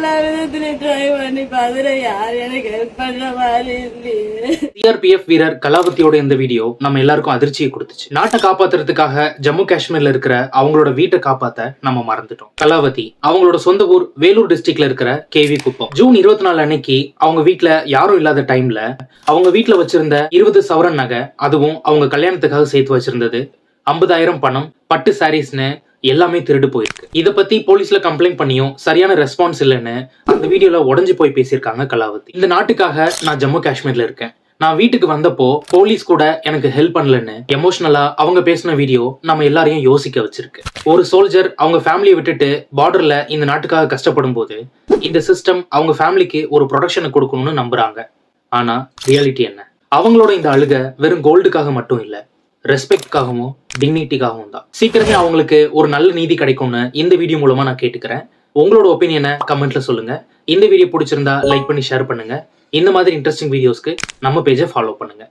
எல்லா விதத்திலையும் ட்ரை பண்ணி பார்த்துட்டு யார் எனக்கு ஹெல்ப் பண்ற மாதிரி இல்லையே சிஆர்பிஎஃப் வீரர் கலாவதியோட இந்த வீடியோ நம்ம எல்லாருக்கும் அதிர்ச்சியை கொடுத்துச்சு. நாட்டை காப்பாத்துறதுக்காக ஜம்மு காஷ்மீர்ல இருக்கிற அவங்களோட வீட்டை காப்பாத்த நம்ம மறந்துட்டோம். கலாவதி அவங்களோட சொந்த ஊர் வேலூர் டிஸ்ட்ரிக்ட்ல இருக்கிற கேவி குப்பம். ஜூன் இருபத்தி நாலு அன்னைக்கு அவங்க வீட்டுல யாரும் இல்லாத டைம்ல அவங்க வீட்டுல வச்சிருந்த இருபது சவரன் நகை அதுவும் அவங்க கல்யாணத்துக்காக சேர்த்து வச்சிருந்தது. ஐம்பதாயிரம் பணம் பட்டு சாரீஸ்னு எல்லாமே திருடு போயிருக்கு. இதை பத்தி போலீஸ்ல கம்ப்ளைண்ட் பண்ணியும் சரியான ரெஸ்பான்ஸ் இல்லைன்னு அந்த வீடியோல உடஞ்சு போய் பேசியிருக்காங்க கலாவதி. இந்த நாட்டுக்காக நான் ஜம்மு காஷ்மீர்ல இருக்கேன். நான் வீட்டுக்கு வந்தப்போ போலீஸ் கூட எனக்கு ஹெல்ப் பண்ணலன்னு எமோஷனலா அவங்க பேசின வீடியோ நம்ம எல்லாரையும் யோசிக்க வச்சிருக்கு. ஒரு சோல்ஜர் அவங்க ஃபேமிலியை விட்டுட்டு பார்டர்ல இந்த நாட்டுக்காக கஷ்டப்படும் போது இந்த சிஸ்டம் அவங்க ஃபேமிலிக்கு ஒரு ப்ரொடக்ஷனை கொடுக்கணும்னு நம்புறாங்க. ஆனா ரியாலிட்டி என்ன? அவங்களோட இந்த அழுக வெறும் கோல்டுக்காக மட்டும் இல்லை. ரெஸ்பெக்ட்காகவும் டிக்னிட்டிக்காகவும் தான். சீக்கிரமே அவங்களுக்கு ஒரு நல்ல நீதி கிடைக்கும்னு இந்த வீடியோ மூலமா நான் கேட்டுக்கிறேன். உங்களோட ஒப்பீனியனை கமெண்ட்ல சொல்லுங்க. இந்த வீடியோ பிடிச்சிருந்தா லைக் பண்ணி ஷேர் பண்ணுங்க. இந்த மாதிரி இன்ட்ரெஸ்டிங் வீடியோஸ்க்கு நம்ம பேஜை ஃபாலோ பண்ணுங்க.